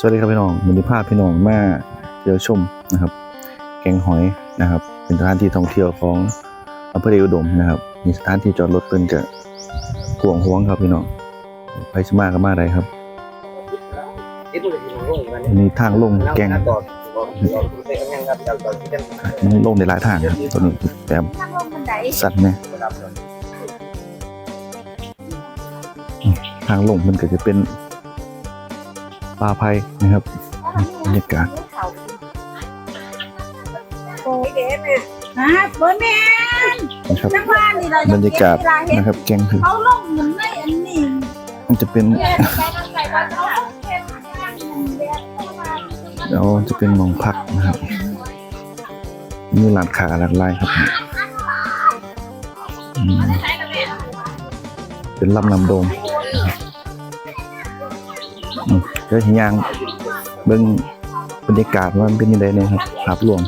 สวัสดีครับพี่น้องวันนี้พาพี่น้องมาเที่ยวชมนะครับ แกงหอยนะครับ เป็นสถานที่ท่องเที่ยวของอำเภอเดอุดมนะครับ มีสถานที่จอดรถเป็นจะกวงห้วงครับพี่น้องไปสมาก็มาได้ครับมีทางลงแกงมันลงในหลายทางครับตัวนี้แบบสัตว์เนี่ยทางลงมันก็จะเป็น ป่าไผ่นะครับบรรยากาศโอ้ยเด็ดเนี่ยฮะเบอร์แมนนะครับจังหวะนี่เราบรรยากาศนะครับแกงถึงเขาลงเหมือนไม่อันนี้มันจะเป็นแกใส่ใส่ว่าเขาเค็มข้างหนึ่งเดียวเข้ามาแล้วจะเป็นหมองพักนะครับมีร้านค้าหลากหลายครับอืมเป็นลำนำโดมนะครับอืม เดี๋ยวสิยางเบิ่งบรรยากาศว่ามันเป็นยังไงเนี่ยครับภาพรวม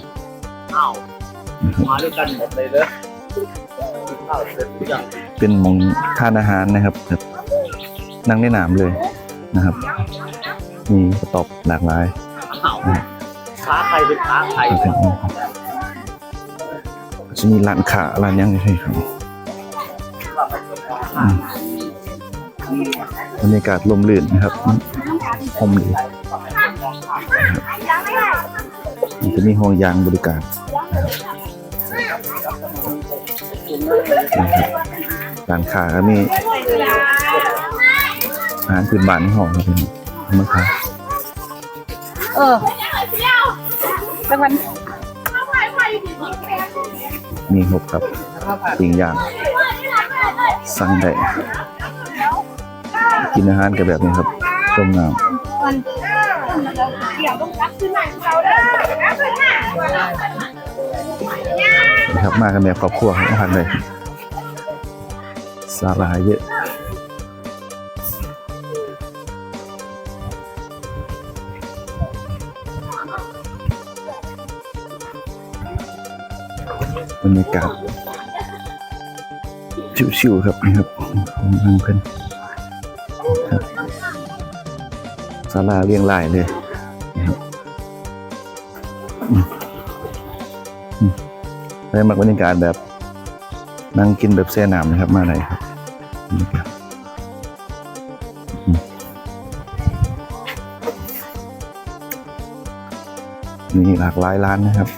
อ้าวนะครับมาด้วยกันหมดเลยเด้อกินข้าวเสร็จหรือยังเป็นหมองทานอาหารนะครับแบบนั่งในน้ำเลยนะครับ มีกระตอบหลากหลายอ้าวค้าใครเป็นค้าใครครับจะมีร้านค้าร้านยังไงครับอืมบรรยากาศลมลื่นนะครับ หอมดีมันจะมีห้องยางบริการนะครับร้านค้าก็มีอาหารพื้นบ้านในห้องครับพี่น้งครับเออจังหวันมีหกครับปิงย่างสั่งได้กินอาหารกันแบบนี้ครับ ชมงามนะครับมากันแบบครอบครัวครับอาหารเลยสาหร่ายเยอะบรรยากาศชิวๆครับนี่ครับของทางเพิ่อนครับ ศาลาเรียงรายเลยนะครับอืมอืมได้มากบรรยากาศแบบนั่งกินแบบแซ่น้ำนะครับมาไหนครับบรรยากาศอืมมีหลากหลายร้านนะครับ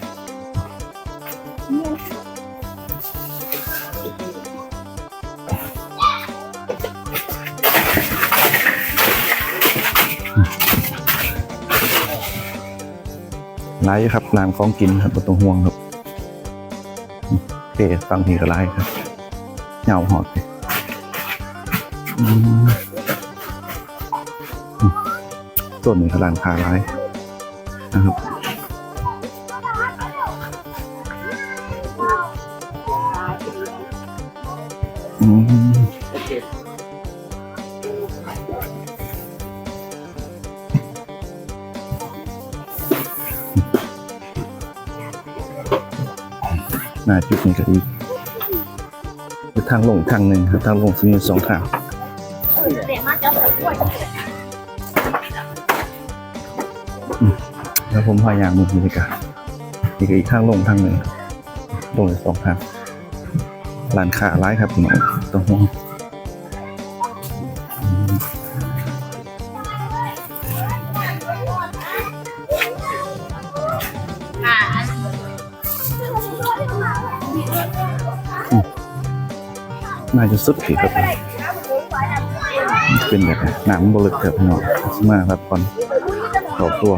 ร้ายอยู่ครับร้านของกินครับประตูห่วงครับอืมโอเคฟังทีก็ร้ายครับเหงาหอดเลยอืมอืมส่วนนี้ก็ร้านคาร้ายนะครับอืม หน้าจุดนี้ก็อีกคือทางลงทางหนึ่งครับทางลงจะมีสองทางแล้วผมพยายามมือบรรยากาศนี่ก็อีกทางลงทางหนึ่งลงสองทางร้านค้าร้ายครับพี่น้องต้องห่วง น่าจะสุดขีดครับเป็นแบบหนังบลึกครับพี่น้องมาครับก่อนเขาตัว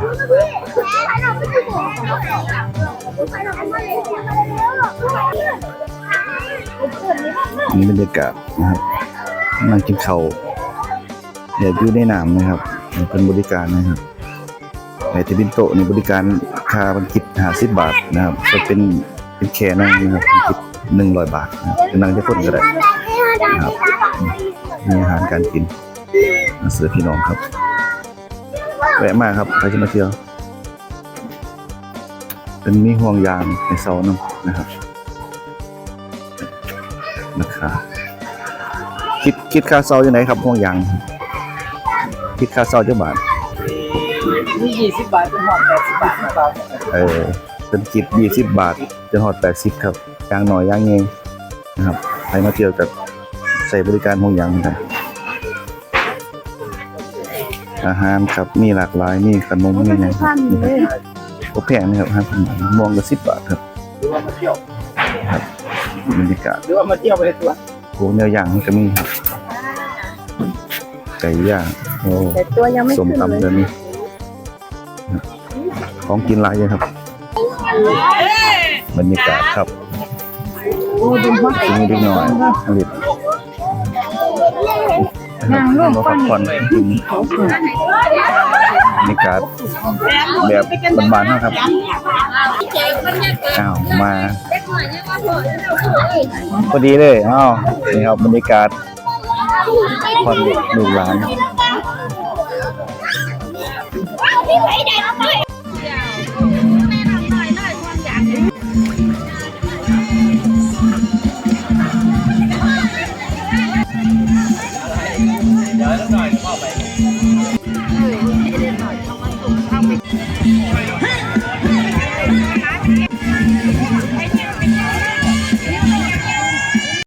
นนี้บรรยากาศนะครับนั่งกินข้าวเดี๋ยวอยู่ในน้ำนะครับเป็นบริการนะครับไอที่บินโตะนี่บริการค่าบันคิดหาสิบบาทนะครับจะเป็นเป็นแค่นั่งนะครับบันคิดหนึ่งร้อยบาทนะครับนั่งจะคนก็ได้ นะครับมีอาหารการกินมาเสือพี่น้องครับแวะมาครับใครจะมาเที่ยวเป็นมีห่วงยางในเสาน้ำนะครับราคาคิดคิดค่าเซาอยู่ไหนครับห่วงยาง คิดค่าเซาเจ้าบาทมีที่ยี่สิบบาทเป็นหอมแปดสิบบาทนะครับเออเป็นกิบยี่สิบบาทจนหอดแปดสิบครับย่างหน่อยย่างเงงนะครับใครมาเที่ยวกับ ใส่บริการหงยางครับอาหารครับมีหลากหลายมีขนมมีอะไรครับก็แพงนะครับห้าพันบาทมองก็สิบบาทครับหรือว่ามาเที่ยวบรรยากาศหรือว่ามาเที่ยวไปในตัวโอ้เนื้อย่างมันก็มีครับไก่ย่างโอ้แต่ตัวยังไม่ส้มขึ้นตำเลเดี๋ยยวนี้ของกินหลายเลยครับบรรยากาศครับโอ้ดูว่ากินนิดหน่อยผลิต นางลูกพักผ่อนกินบรรยากาศแบบบานๆนะครับอ้าวมาพอดีเลยอ้าวนี่ครับบรรยากาศผ่อนลูกหลาน